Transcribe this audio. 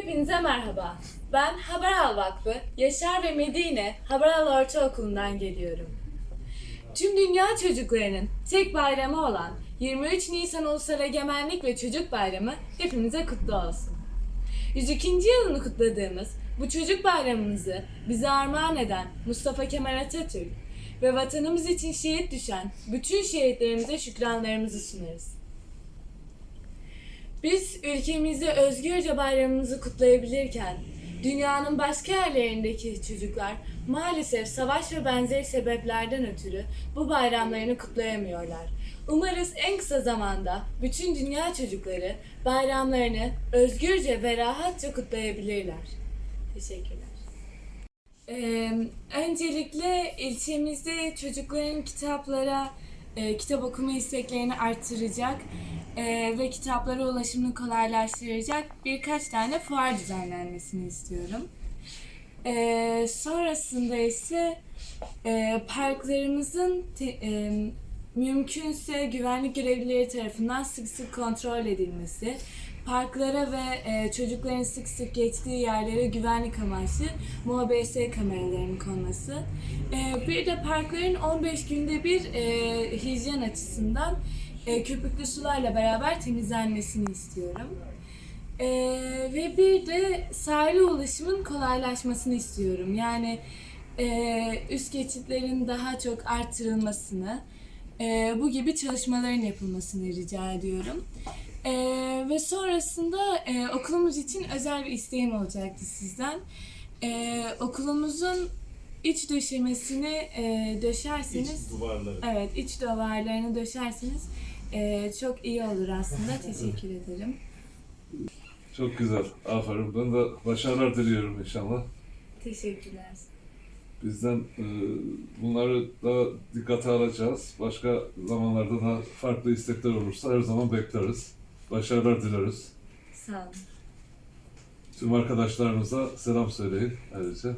Hepinize merhaba. Ben Haberal Vakfı Yaşar ve Medine Haberal Ortaokulu'ndan geliyorum. Tüm dünya çocuklarının tek bayramı olan 23 Nisan Ulusal Egemenlik ve Çocuk Bayramı hepimize kutlu olsun. 102. yılını kutladığımız bu çocuk bayramımızı bize armağan eden Mustafa Kemal Atatürk ve vatanımız için şehit düşen bütün şehitlerimize şükranlarımızı sunarız. Biz ülkemizde özgürce bayramımızı kutlayabilirken dünyanın başka yerlerindeki çocuklar maalesef savaş ve benzeri sebeplerden ötürü bu bayramlarını kutlayamıyorlar. Umarız en kısa zamanda bütün dünya çocukları bayramlarını özgürce ve rahatça kutlayabilirler. Teşekkürler. Ee, öncelikle ilçemizde çocukların kitaplara, e, kitap okuma isteklerini arttıracak e, ve kitaplara ulaşımını kolaylaştıracak birkaç tane fuar düzenlenmesini istiyorum. E, sonrasında ise e, parklarımızın te- e, mümkünse güvenlik görevlileri tarafından sık sık kontrol edilmesi, parklara ve e, çocukların sık sık geçtiği yerlere güvenlik amaçlı MOBS kameralarının konması. E, bir de parkların 15 günde bir e, hijyen açısından e, köpüklü sularla beraber temizlenmesini istiyorum. E, ve bir de sahile ulaşımın kolaylaşmasını istiyorum. Yani e, üst geçitlerin daha çok artırılmasını, e, bu gibi çalışmaların yapılmasını rica ediyorum. E, ve sonrasında e, okulumuz için özel bir isteğim olacaktı sizden. E, okulumuzun iç döşemesini e, döşerseniz, İç duvarları. evet iç duvarlarını döşerseniz e, çok iyi olur aslında. Teşekkür ederim. Çok güzel. Aferin. Ben de başarılar diliyorum inşallah. Teşekkürler. Bizden e, bunları da dikkate alacağız. Başka zamanlarda da farklı istekler olursa her zaman bekleriz. Başarılar dileriz. Sağ olun. Tüm arkadaşlarımıza selam söyleyin ayrıca.